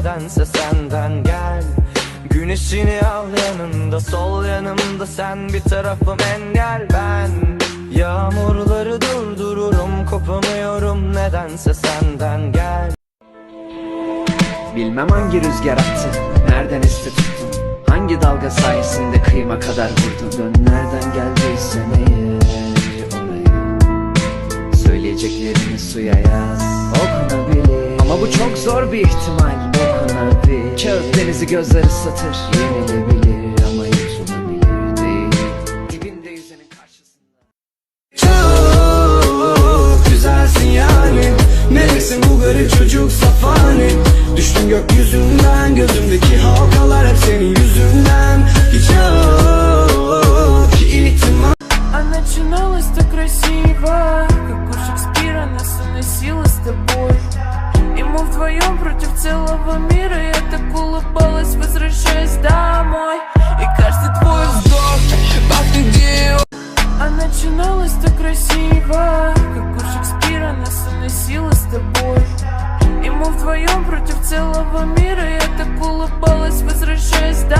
nedense senden gel. Güneşini al yanında sol yanımda sen bir tarafım engel. Ben Yağmurları durdururum kopamıyorum nedense senden gel. Bilmem hangi rüzgar attı Nereden esti tuttun Hangi dalga sayesinde kıyma kadar vurdun Dön nereden geldiysen eğer oraya Söyleyeceklerini suya yaz bu çok zor bir ihtimal Okunabilir Kağıt denizi gözler ıslatır Yenilebilir ama yutulabilir değil Dibinde yüzenin karşısında Çok güzelsin yani Neresin bu garip çocuk safani Düştüm gökyüzünden Gözümdeki halkalar hep senin yüzünden Hiç yok ki ihtimal А начиналось так красиво целого мира Я так улыбалась, возвращаясь домой. И каждый твой вздох пахнет где? А начиналось так красиво Как у Шекспира нас уносило с тобой. И мы вдвоем против целого мира Я так улыбалась, возвращаясь домой